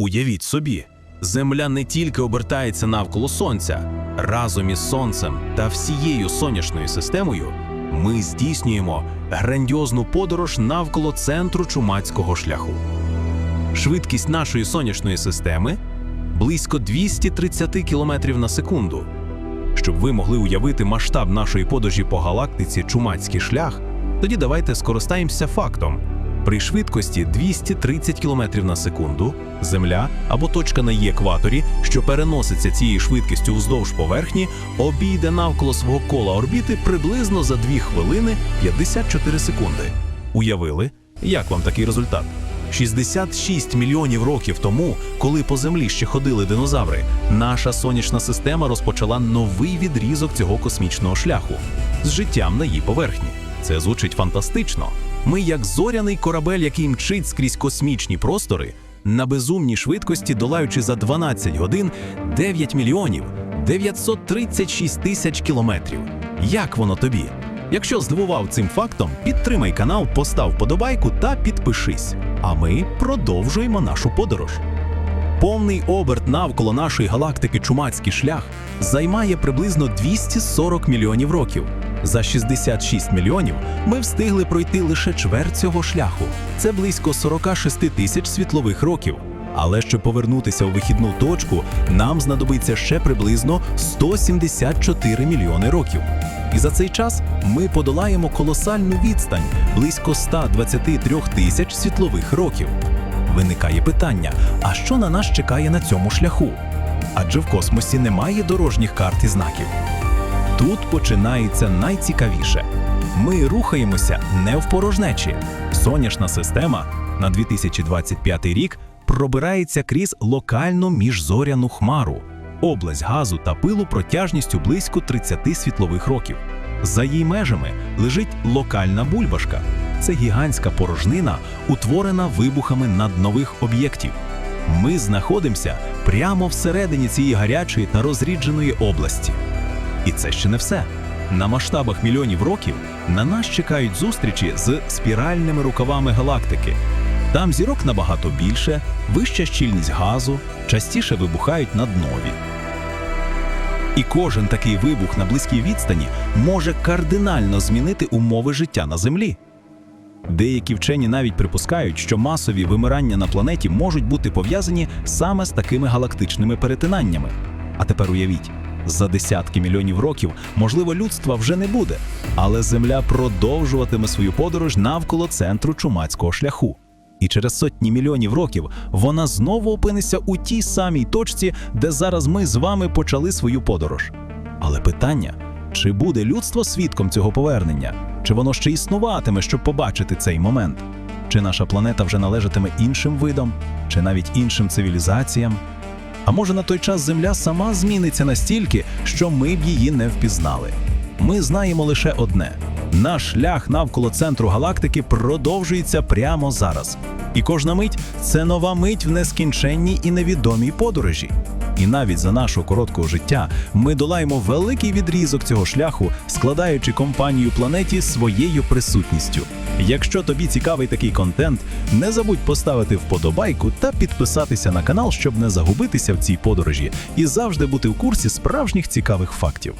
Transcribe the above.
Уявіть собі, Земля не тільки обертається навколо Сонця, разом із Сонцем та всією сонячною системою ми здійснюємо грандіозну подорож навколо центру чумацького шляху. Швидкість нашої сонячної системи близько 230 км на секунду. Щоб ви могли уявити масштаб нашої подорожі по галактиці Чумацький шлях, тоді давайте скористаємося фактом. При швидкості 230 км на секунду Земля або точка на її екваторі, що переноситься цією швидкістю вздовж поверхні, обійде навколо свого кола орбіти приблизно за 2 хвилини 54 секунди. Уявили, як вам такий результат? 66 мільйонів років тому, коли по землі ще ходили динозаври, наша сонячна система розпочала новий відрізок цього космічного шляху з життям на її поверхні. Це звучить фантастично. Ми, як зоряний корабель, який мчить скрізь космічні простори, на безумній швидкості, долаючи за 12 годин 9 мільйонів 936 тисяч кілометрів. Як воно тобі? Якщо здивував цим фактом, підтримай канал, постав подобайку та підпишись. А ми продовжуємо нашу подорож. Повний оберт навколо нашої галактики Чумацький шлях займає приблизно 240 мільйонів років. За 66 мільйонів ми встигли пройти лише чверть цього шляху. Це близько 46 тисяч світлових років. Але щоб повернутися у вихідну точку, нам знадобиться ще приблизно 174 мільйони років. І за цей час ми подолаємо колосальну відстань близько 123 тисяч світлових років. Виникає питання: а що на нас чекає на цьому шляху? Адже в космосі немає дорожніх карт і знаків. Тут починається найцікавіше. Ми рухаємося не в порожнечі. Сонячна система на 2025 рік пробирається крізь локальну міжзоряну хмару, область газу та пилу протяжністю близько 30 світлових років. За її межами лежить локальна бульбашка. Це гігантська порожнина, утворена вибухами наднових об'єктів. Ми знаходимося прямо всередині цієї гарячої та розрідженої області. І це ще не все. На масштабах мільйонів років на нас чекають зустрічі з спіральними рукавами галактики. Там зірок набагато більше, вища щільність газу, частіше вибухають наднові. І кожен такий вибух на близькій відстані може кардинально змінити умови життя на Землі. Деякі вчені навіть припускають, що масові вимирання на планеті можуть бути пов'язані саме з такими галактичними перетинаннями. А тепер уявіть, за десятки мільйонів років, можливо, людства вже не буде, але Земля продовжуватиме свою подорож навколо центру чумацького шляху. І через сотні мільйонів років вона знову опиниться у тій самій точці, де зараз ми з вами почали свою подорож. Але питання: чи буде людство свідком цього повернення? Чи воно ще існуватиме, щоб побачити цей момент? Чи наша планета вже належатиме іншим видам, чи навіть іншим цивілізаціям? А може на той час Земля сама зміниться настільки, що ми б її не впізнали? Ми знаємо лише одне: наш шлях навколо центру галактики продовжується прямо зараз. І кожна мить це нова мить в нескінченній і невідомій подорожі. І навіть за нашого короткого життя ми долаємо великий відрізок цього шляху, складаючи компанію планеті своєю присутністю. Якщо тобі цікавий такий контент, не забудь поставити вподобайку та підписатися на канал, щоб не загубитися в цій подорожі і завжди бути в курсі справжніх цікавих фактів.